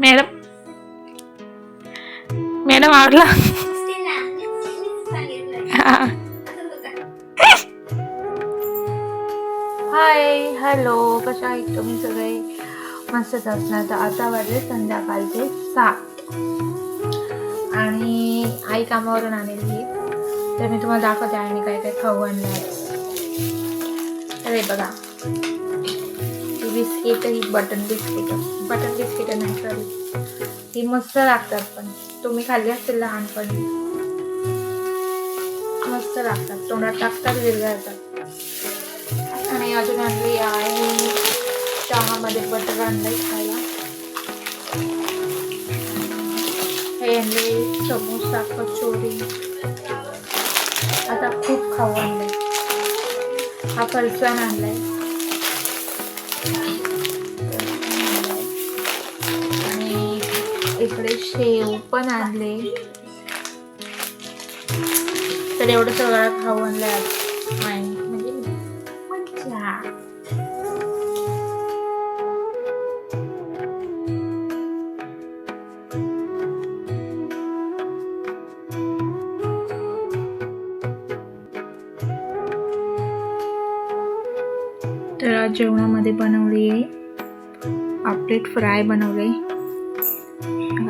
Madam madam आवडला hi hello कशा आहेत तुम्ही सगळे मस्तच असणार तर आता वाजले संध्याकाळचे सहा आणि आई कामावरून आलेली तर मी तुम्हाला दाखवते आणि काय काय खाऊ आणलं आहे. अरे बघा बिस्किट ही बटन बिस्किट. बटन बिस्किट नाही सॉरी ही मस्त लागतात पण. तुम्ही खाल्ली असतील लहानपणी. मस्त लागतात. तोंडात टाकतात विरघळतात आणि अजून आणली आहे. चहामध्ये बटर आणलंय खायला. हे आणले समोसा कचोरी. आता खूप खाऊ आणलंय. हा फलसान आणलाय. आणि इकडे शेव पण आणले. तर एवढं सगळं खाऊन आणलंय तर आज जेवणामध्ये बनवली आहे. पापलेट फ्राय बनवले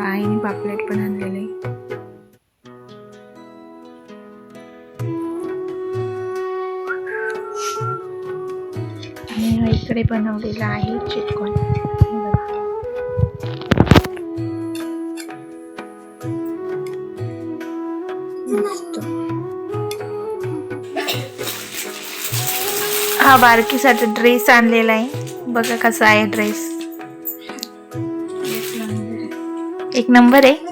आईने पापलेट पण आणलेले आणि इकडे बनवलेला आहे चिकन. मस्त. हा बारकीसाठी ड्रेस आणलेला आहे. बघा कसा आहे ड्रेस एक नंबर आहे.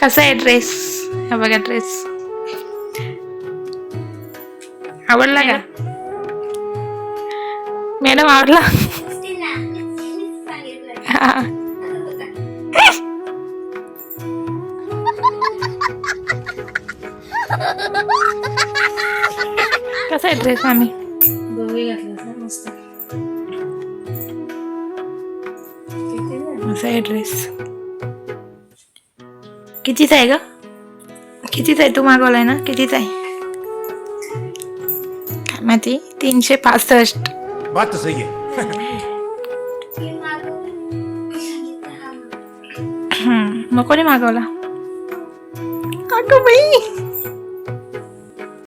कसा आहे ड्रेस हा बघा ड्रेस आवडला का? मॅडम आवडला? हा. कसा आहे ड्रेस आम्ही असा आहे ड्रेस कितीचा आहे ग? कितीचा आहे तू मागवलाय ना? कितीचा आहे? काय माहिती? तीनशे पासष्ट. बात तो सही है मग कोणी मागवला? अगं बाई.